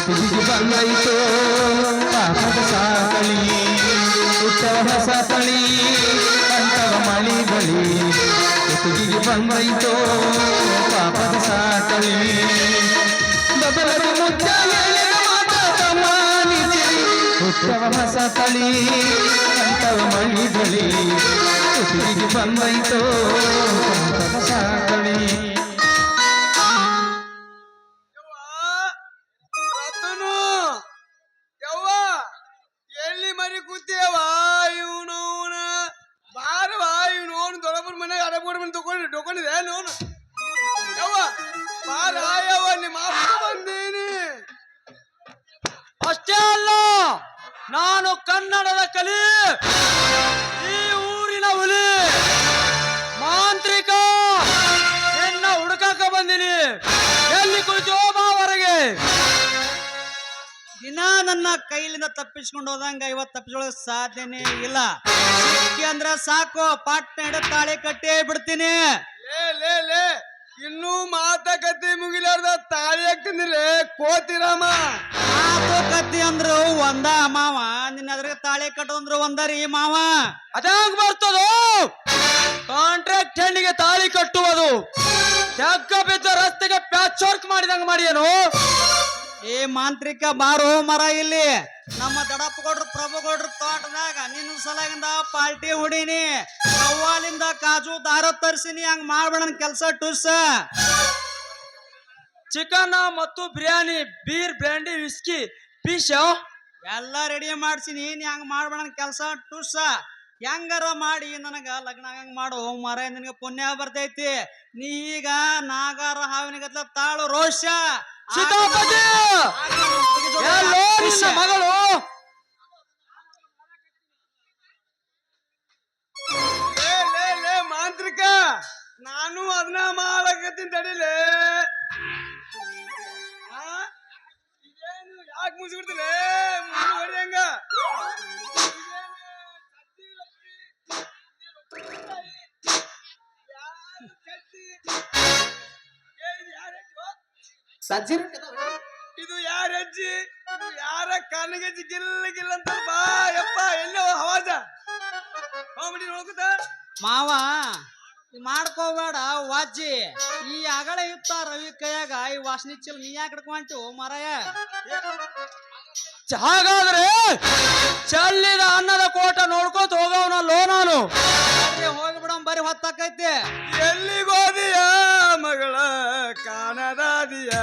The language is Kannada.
ಕುತ್ತಿಗೆ ಬಂದೈತೋ ಪಾಪದ ಸಾಕಳಿ ಹುಟ್ಟವ ಹೊಸ ತಳಿ ಕಂಠವ ಮಳಿ ಬಳಿ ಕುತ್ತಿಗೆ ಬಂದೈತೋ ಪಾಪದ ಸಾಕಳಿ ಬಬಲದ ಮುದ್ದ ಹೇಳಿದ ಮಾತ ತಮ್ಮಾನಿಸಿ ಹುಟ್ಟವ ಹೊಸ ತಳಿ ಕಂಠವ ಮಳಿ ಬಳಿ ಕುತ್ತಿಗೆ ಬಂದೈತೋ ಪಾಪದ ಸಾಕಳಿ ಮನೆಗೆ ಅಡಬೋಡ್ ಮನೆ ತಗೊಂಡು ತಗೊಂಡಿದೆ ನೋನು ಯವ್ವ ಬಾರ ಯವ್ವ ನಿಮ್ಮ ಬಂದೀನಿ. ಅಷ್ಟೇ ಅಲ್ಲ, ನಾನು ಕನ್ನಡದ ಕಲಿ. ಕೈಲಿಂದ ತಪ್ಪಿಸ್ಕೊಂಡು ಹೋದಂಗ ಇವತ್ತು ತಪ್ಪಿಸ್ಕೊಳ್ಳೋಕೆ ಸಾಧ್ಯನೇ ಇಲ್ಲ. ಸಿಕ್ಕಿ ಅಂದ್ರೆ ಸಾಕು ಪಾಠ ಹಿಡಿದು ತಾಳಿ ಕಟ್ಟಿ ಬಿಡ್ತೀನಿ. ಲೇ ಲೇ ಲೇ ಇನ್ನೂ ಮಾತುಕತೆ ಮುಗಿಲಾರ್ದ ತಾಳಿ ಹಾಕ್ತಿಂದಿರೇ ಕೋತಿರಾಮ ಮಾತು ಕತ್ತಿ ಅಂದ್ರು ಒಂದ ಮಾವ ನಿನ್ನ ಅದ್ರಾಗ ತಾಳಿ ಒಂದ ರೀ ಮಾವ. ಅದಂಗ್ ಬರ್ತದೋ? ಕಾಂಟ್ರಾಕ್ಟ್ ಹೆಣ್ಣಿಗೆ ತಾಳಿ ಕಟ್ಟುವುದು. ಜಗ್ಗ ಬಿದ್ದ ರಸ್ತೆಗೆ ಪ್ಯಾಚ್ ವರ್ಕ್ ಮಾಡಿದಂಗ ಮಾಡಿಯೇನು? ಏ ಮಾಂತ್ರಿಕ ಬಾರೋ ಮರ ಇಲ್ಲಿ. ನಮ್ಮ ದಡಪ್ಪ ಕೊಡ್ರು ಪ್ರಭು ಕೊಡ್ರು ತೋಟದಾಗ ನಿನ್ನ ಸಲಾಗಿಂದ ಪಾಲ್ಟಿ ಹೊಡೀನಿ. ಕವ್ವಾಲಿಂದ ಕಾಜು ದಾರ ತರಿಸಿನಿ ಹಂಗ ಮಾಡ್ಬೇಡ ಕೆಲಸ ಟುಸ್ ಚಿಕನ್ ಮತ್ತು biryani beer brandy whisky fish ಎಲ್ಲ ರೆಡಿ ಮಾಡ್ಸಿನಿ ನೀ ಹಂಗ ಮಾಡ್ಬೇಡ ಕೆಲಸ ಟುಸ್ ಹೆಂಗಾರ ಮಾಡಿ ನನಗ ಲಗ್ನ ಹಂಗ ಮಾಡು ಮರ ನಿನಗ ಪುಣ್ಯ ಬರ್ತೈತಿ. ನೀ ಈಗ ನಾಗಾರ ಹಾವಿನ ತಾಳು ರೋಷ. ಸೀತಾಪತಿ ಎಲ್ಲೋ ನಿನ್ನ ಮಗಳು ಲೇ, ಲೇ, ಲೇ, ಮಾಂತ್ರಿಕ ನಾನು ಅದನ್ನ ಮಾಡಕತ್ತೀನಿ ಇದು ಯಾರ ಅಜ್ಜಿ? ಇದು ಯಾರ ಕಣ್ಣಿಗೆಜ್ಜಿ ಗಿಲ್ಲ ಗಿಲ್ಲ ಅಂತ ಬಾ ಯಪ್ಪ ಎಲ್ಲೋ ಹವಾಜ ಕಾಮಿಡಿ ನೋಡ್ಕೊತ ಮಾವ ಮಾಡ್ಕೋಬೇಡ ವಾಜ್ಜಿ ಈ ಅಗಳ ಇತ್ತ ರವಿ ಕೈಯಾಗ ಈ ವಾಸನಿ ಚಿಲ್ ನೀ ಯಾಕೆ ಓ ಮರಯ? ಹಾಗಾದ್ರೆ ಚಲ್ಲಿದ ಅನ್ನದ ಕೋಟ ನೋಡ್ಕೊತ ಹೋಗವನಲ್ಲೋ ನಾನು? ಹೋಗ್ಬಿಡಂ ಬರೀ ಹೊತ್ತಾಕೈತಿ. ಎಲ್ಲಿಗೋದಿಯ காணதாதியா.